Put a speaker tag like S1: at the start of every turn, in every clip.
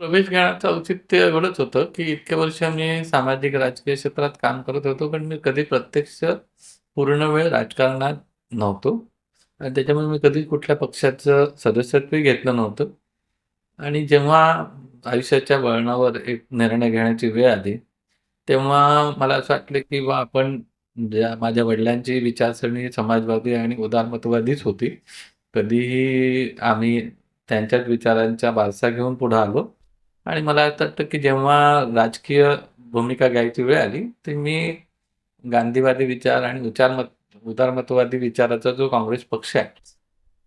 S1: प्रवेश घेण्याचं औचित्य एवढंच होतं, की इतके वर्ष मी सामाजिक राजकीय क्षेत्रात काम करत होतो, पण मी कधी प्रत्यक्ष पूर्ण वेळ राजकारणात नव्हतो आणि त्याच्यामुळे मी कधी कुठल्या पक्षाचं सदस्यत्वही घेतलं नव्हतं आणि जेव्हा आयुष्याच्या वळणावर एक निर्णय घेण्याची वेळ आली, तेव्हा मला असं वाटलं, की बा आपण ज्या माझ्या वडिलांची विचारसरणी समाजवादी आणि उदारमतवादीच होती. कधीही आम्ही त्यांच्याच विचारांचा वारसा घेऊन पुढे आलो आणि मला असं वाटतं, की जेव्हा राजकीय भूमिका घ्यायची वेळ आली, ते मी गांधीवादी विचार आणि उचारमत उदारमतवादी विचाराचा जो काँग्रेस पक्ष आहे,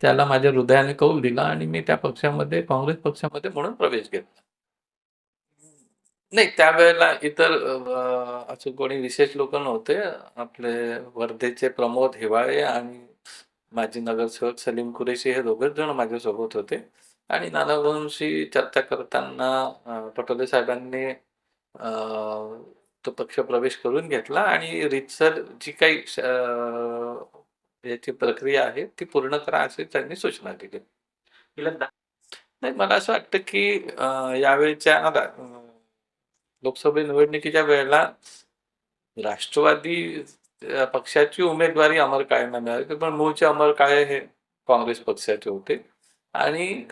S1: त्याला माझ्या हृदयाने कौल दिला आणि मी त्या पक्षामध्ये काँग्रेस पक्षामध्ये म्हणून प्रवेश घेतला. नाही त्यावेळेला इतर असं कोणी विशेष लोक नव्हते. आपले वर्धेचे प्रमोद हिवाळे आणि माजी नगरसेवक सलीम कुरेशी हे दोघेच जण माझ्यासोबत होते आणि नानाभाऊंशी चर्चा करताना पटोले साहेबांनी तो पक्ष प्रवेश करून घेतला आणि रीतसर जी काही याची प्रक्रिया आहे ती पूर्ण करा अशी त्यांनी सूचना दिली. नाही मला असं वाटतं, की यावेळच्या लोकसभा निवडणुकीच्या वेळेला राष्ट्रवादी पक्षाची उमेदवारी अमर काळेंना मिळाली. पण मूळचे अमर काळे हे काँग्रेस पक्षाचे होते आणि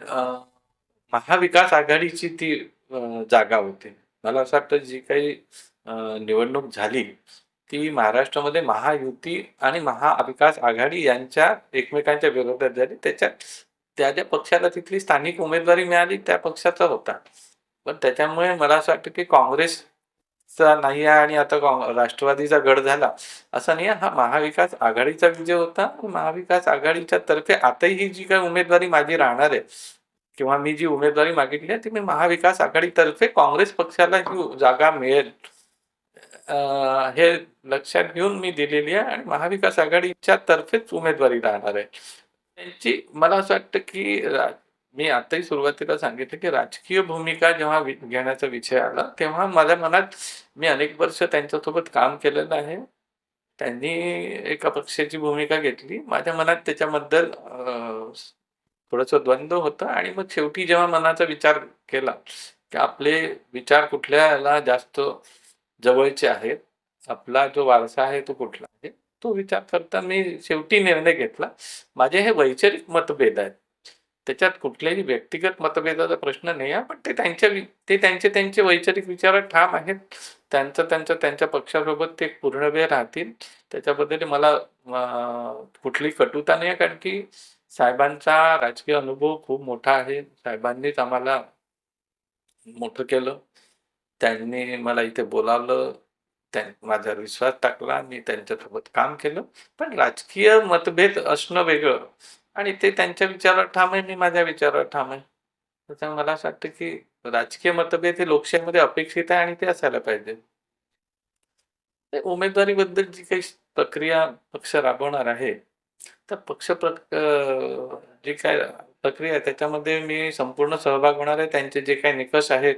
S1: महाविकास आघाडीची ती जागा होती. मला असं वाटतं जी काही निवडणूक झाली, ती महाराष्ट्रामध्ये महायुती आणि महाविकास आघाडी यांच्या एकमेकांच्या विरोधात झाली. त्याच्यात त्या ज्या पक्षाला तिथली स्थानिक उमेदवारी मिळाली त्या पक्षाचा होता. पण त्याच्यामुळे मला असं वाटतं, की काँग्रेस नाही आहे आणि आता राष्ट्रवादीचा गड झाला, असं नाही हा महाविकास आघाडीचा विजय होता. महाविकास आघाडीच्या तर्फे आताही ही जी काही उमेदवारी माझी राहणार आहे किंवा मी जी उमेदवारी मागितली आहे, ती मी महाविकास आघाडीतर्फे काँग्रेस पक्षाला ही जागा मिळेल हे लक्षात घेऊन मी दिलेली आहे आणि महाविकास आघाडीच्या तर्फेच उमेदवारी राहणार आहे. त्यांची मला असं वाटतं, की मी आताही सुरुवातीला सांगितलं, की राजकीय भूमिका जेव्हा घेण्याचा विषय आला, तेव्हा माझ्या मनात मी अनेक वर्ष त्यांच्यासोबत काम केलेलं आहे. त्यांनी एका पक्षाची भूमिका घेतली. माझ्या मनात त्याच्याबद्दल थोडस थोडंसं द्वंद्व होतं आणि मग शेवटी जेव्हा मनाचा विचार केला, की आपले विचार कुठल्याला जास्त जवळचे आहेत, आपला जो वारसा आहे तो कुठला आहे, तो विचार करता मी शेवटी निर्णय घेतला. माझे हे वैचारिक मतभेद आहेत. त्याच्यात कुठल्याही व्यक्तिगत मतभेदाचा प्रश्न नाही आहे. पण ते त्यांच्या ते त्यांचे त्यांचे वैचारिक विचारात ठाम आहेत. त्यांचं त्यांचं त्यांच्या पक्षासोबत ते पूर्ण वेळ राहतील. त्याच्याबद्दल मला कुठली कटुता नाही आहे. कारण की साहेबांचा राजकीय अनुभव खूप मोठा आहे. साहेबांनीच आम्हाला मोठं केलं. त्यांनी मला इथे बोलावलं. माझ्यावर विश्वास टाकला. मी त्यांच्यासोबत काम केलं. पण राजकीय मतभेद असणं वेगळं आणि ते त्यांच्या विचारावर ठाम आहे, मी माझ्या विचारावर ठाम आहे. त्याच्यामुळे मला असं वाटतं, की राजकीय मतभेद हे लोकशाहीमध्ये अपेक्षित आहे आणि ते असायला पाहिजे. उमेदवारीबद्दल जी काही प्रक्रिया पक्ष राबवणार आहे, तर पक्ष प्रक जी काय प्रक्रिया आहे त्याच्यामध्ये मी संपूर्ण सहभाग होणार आहे. त्यांचे जे काही निकष आहेत,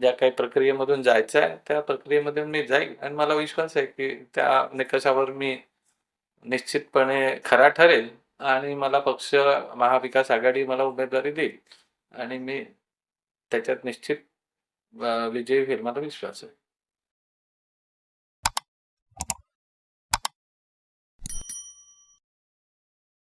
S1: ज्या काही प्रक्रियेमधून जायचं आहे, त्या प्रक्रियेमध्ये मी जाईल आणि मला विश्वास आहे, की त्या निकषावर मी निश्चितपणे खरा ठरेल आणि मला पक्ष महाविकास आघाडी मला उमेदवारी देईल आणि मी त्याच्यात निश्चित विजयी होईल मला विश्वास आहे.